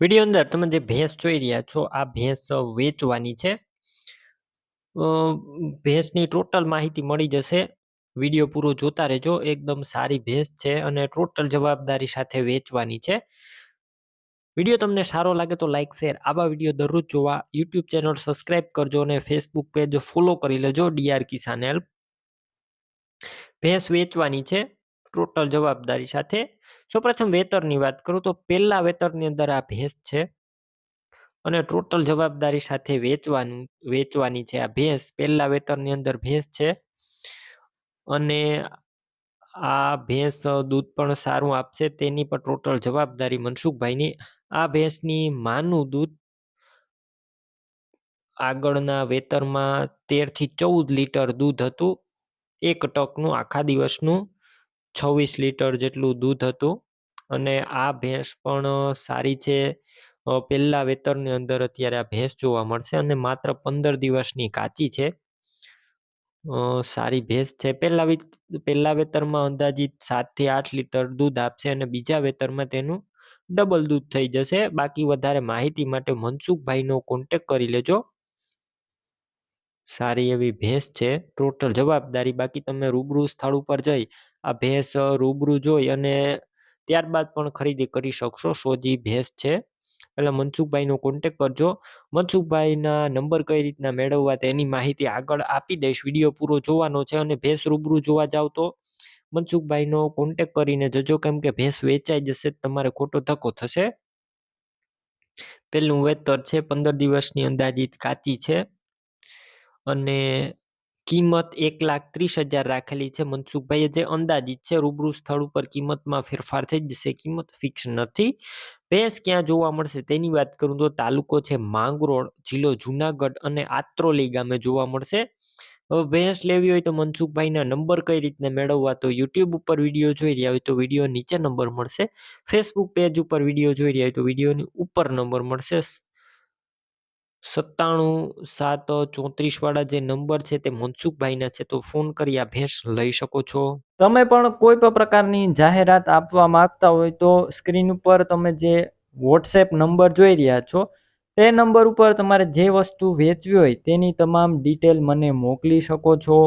Video અંદર તમે જે ભેંસ જોઈ રહ્યા છો, આ ભેંસ વેચવાની છે. ભેંસની ટોટલ માહિતી મળી જશે. વીડિયો પૂરો જોતા રહેજો. એકદમ સારી ભેંસ છે અને ટોટલ જવાબદારી સાથે વેચવાની છે. વીડિયો તમને સારો લાગે તો લાઇક શેર, આવા વીડિયો દરરોજ જોવા. યુટ્યુબ ચેનલ સબસ્ક્રાઇબ કરજો અને ફેસબુક પેજ ફોલો કરી લેજો ડીઆર કિસાન હેલ્પ. ભેંસ વેચવાની છે. ટોટલ જવાબદારી સાથે સૌપ્રથમ વેતરની વાત કરું તો પહેલા વેતરની અંદર આ ભેંસ છે. અને ટોટલ જવાબદારી સાથે વેચવાનું, વેચવાની છે આ ભેંસ. પહેલા વેતરની અંદર ભેંસ છે. અને આ ભેંસ દૂધ પણ સારું આપશે તેની પણ ટોટલ જવાબદારી મનસુખભાઈની. આ ભેંસની માનું દૂધ આગળના વેતરમાં તેરથી ચૌદ લીટર દૂધ હતું. એક ટકનું આખા દિવસનું. છવ્વીસ લીટર જેટલું દૂધ હતું. અને આ ભેંસ પણ સારી છે. પહેલા વેતરની અંદર અત્યારે આ ભેંસ જોવા મળશે અને માત્ર પંદર દિવસની કાચી છે. સારી ભેંસ છે. પહેલા પહેલા વેતરમાં અંદાજિત સાતથી આઠ લીટર દૂધ આપશે અને બીજા વેતરમાં તેનું ડબલ દૂધ થઈ જશે. બાકી વધારે માહિતી માટે મનસુખભાઈનો કોન્ટેક કરી લેજો. સારી એવી ભેંસ છે. ટોટલ જવાબદારી બાકી તમે રૂબરૂ સ્થળ ઉપર જઈ આ ભેંસ રૂબરૂ જોઈ અને ત્યારબાદ પણ ખરીદી કરી શકશો. સોજી ભેંસ છે. એટલે મનસુખભાઈનો કોન્ટેક કરજો. મનસુખભાઈના નંબર કઈ રીતના મેળવવા તેની માહિતી આગળ આપી દઈશ. વીડિયો પૂરો જોવાનો છે અને ભેંસ રૂબરૂ જોવા જાવ તો મનસુખભાઈનો કોન્ટેક કરીને જજો. કેમ કે ભેંસ વેચાઈ જશે તમારે ખોટો ધક્કો થશે. પહેલું વેતર છે. પંદર દિવસની અંદાજિત કાચી છે. અને કિંમત એક લાખ ત્રીસ હજાર રાખેલી છે. મનસુખભાઈએ જે અંદાજિત છે, રૂબરૂ સ્થળ ઉપર કિંમતમાં ફેરફાર થઈ જશે. કિંમત ફિક્સ નથી. ભેંસ ક્યાં જોવા મળશે તેની વાત કરું તો તાલુકો છે માંગરોળ, જિલ્લો જુનાગઢ અને આત્રોલી ગામે જોવા મળશે. હવે ભેંસ લેવી હોય તો મનસુખભાઈના નંબર કઈ રીતના મેળવવા તો યુટ્યુબ ઉપર વીડિયો જોઈ રહ્યા હોય તો વીડિયો નીચે નંબર મળશે. ફેસબુક પેજ ઉપર વીડિયો જોઈ રહ્યા હોય તો વિડીયોની ઉપર નંબર મળશે. સત્તાણું, સાત ચોત્રીસ વાળા જે નંબર છે તે મનસુખભાઈના છે. તો ફોન કરી આ ભેંસ લઈ શકો છો. તમે પણ કોઈ પણ પ્રકારની જાહેરાત આપવા માંગતા હોય તો સ્ક્રીન ઉપર તમે જે વોટ્સએપ નંબર જોઈ રહ્યા છો, તે નંબર ઉપર તમારે જે વસ્તુ વેચવી હોય તેની તમામ ડિટેલ મને મોકલી શકો છો.